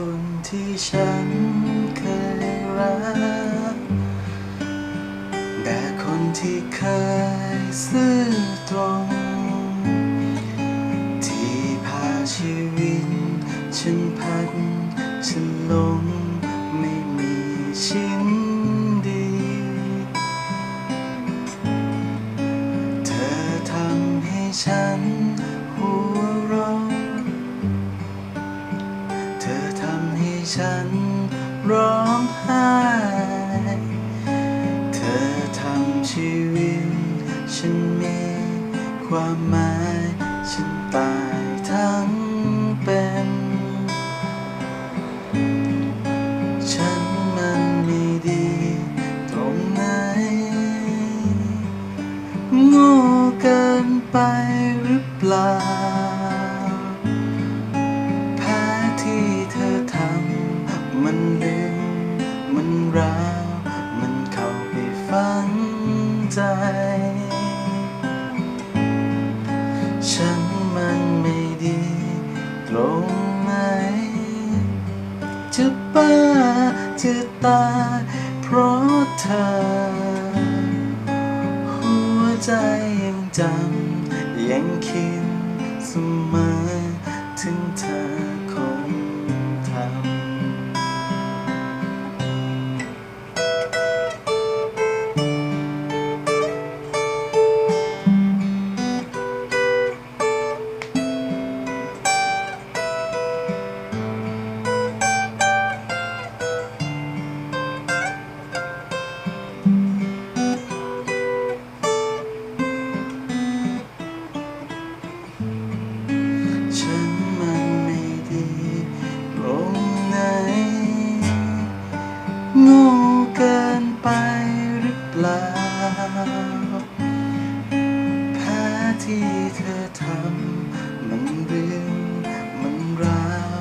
คนที่ฉันเคยรัก แต่คนที่เคยซื่อตรง ที่พาชีวิต ฉันพัดฉันลงไม่มีชิ้นดี เธอทำให้ฉัน ฉันร้องไห้ เธอทำชีวิต ฉันมีความหมาย ฉันตายทั้งเป็น ฉันมันไม่ดีตรงไหนโง่เกินไปหรือเปล่า มันดึง มันร้าวมันเข้าไปฝังใจ ฉันมันไม่ดีตรงไหนจะบ้าจะตา เพราะเธอ หัวใจยังจำยังคิดเสมอ เธอทำมันเรื่องมันราว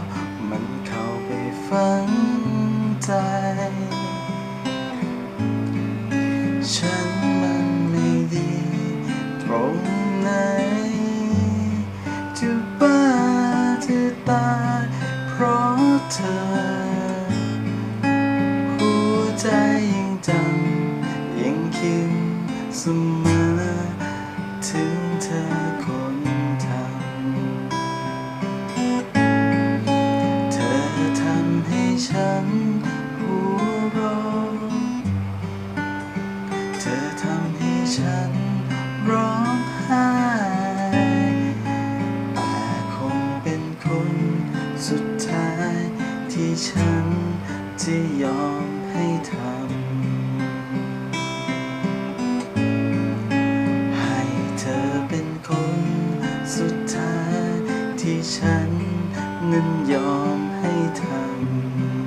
มันเข้าไปฝังใจ ฉันมันไม่ดีตรงไหนจะบ้าจะตายเพราะเธอ หัวใจยังจำยังคิดเสมอ ร้องไห้แต่คงเป็นคนสุดท้ายที่ฉันจะยอมให้ทำให้เธอเป็นคนสุดท้ายที่ฉันนั้นยอมให้ทำ